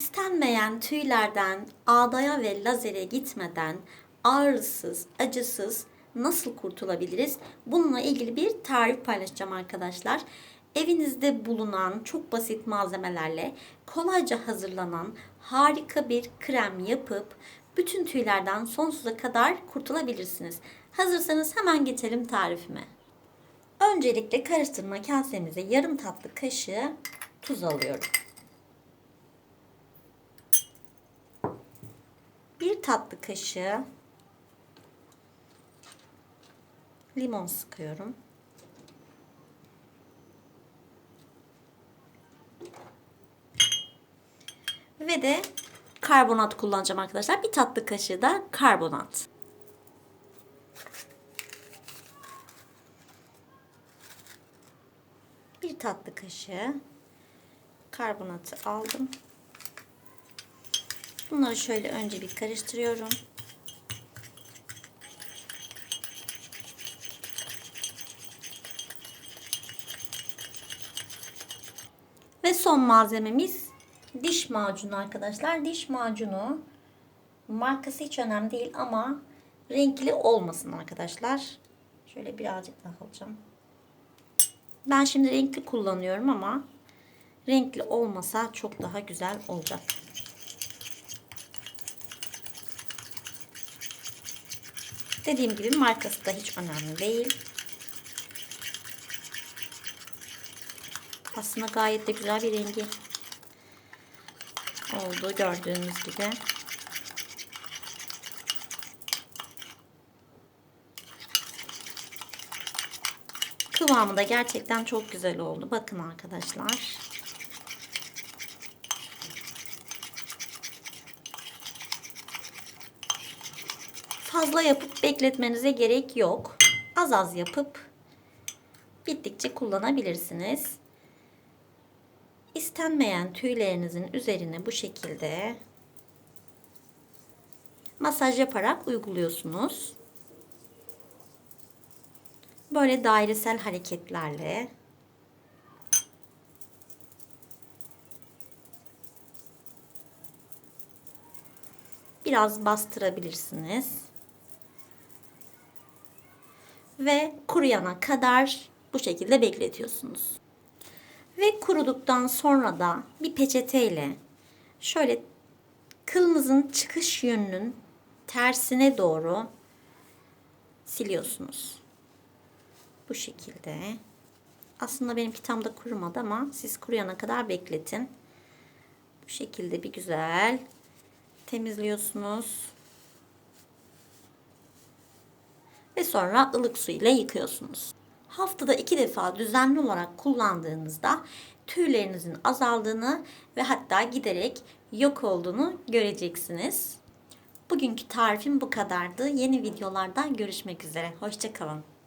İstenmeyen tüylerden ağdaya ve lazere gitmeden ağrısız, acısız nasıl kurtulabiliriz? Bununla ilgili bir tarif paylaşacağım arkadaşlar. Evinizde bulunan çok basit malzemelerle kolayca hazırlanan harika bir krem yapıp bütün tüylerden sonsuza kadar kurtulabilirsiniz. Hazırsanız hemen geçelim tarifime. Öncelikle karıştırma kasemize yarım tatlı kaşığı tuz alıyorum. Bir tatlı kaşığı limon sıkıyorum. Ve de karbonat kullanacağım arkadaşlar. Bir tatlı kaşığı da karbonat. Bir tatlı kaşığı karbonatı aldım. Bunları şöyle önce bir karıştırıyorum. Ve son malzememiz diş macunu arkadaşlar. Diş macunu markası hiç önemli değil ama renkli olmasın arkadaşlar. Şöyle birazcık daha alacağım. Ben şimdi renkli kullanıyorum ama renkli olmasa çok daha güzel olacak. Dediğim gibi markası da hiç önemli değil. Aslında gayet de güzel bir rengi oldu gördüğünüz gibi. Kıvamı da gerçekten çok güzel oldu. Bakın arkadaşlar. Fazla yapıp bekletmenize gerek yok. Az az yapıp bittikçe kullanabilirsiniz. İstenmeyen tüylerinizin üzerine bu şekilde masaj yaparak uyguluyorsunuz. Böyle dairesel hareketlerle biraz bastırabilirsiniz. Ve kuruyana kadar bu şekilde bekletiyorsunuz. Ve kuruduktan sonra da bir peçeteyle şöyle kılınızın çıkış yönünün tersine doğru siliyorsunuz. Bu şekilde. Aslında benimki tam da kurumadı ama siz kuruyana kadar bekletin. Bu şekilde bir güzel temizliyorsunuz. Ve sonra ılık su ile yıkıyorsunuz. Haftada iki defa düzenli olarak kullandığınızda tüylerinizin azaldığını ve hatta giderek yok olduğunu göreceksiniz. Bugünkü tarifim bu kadardı. Yeni videolarda görüşmek üzere. Hoşçakalın.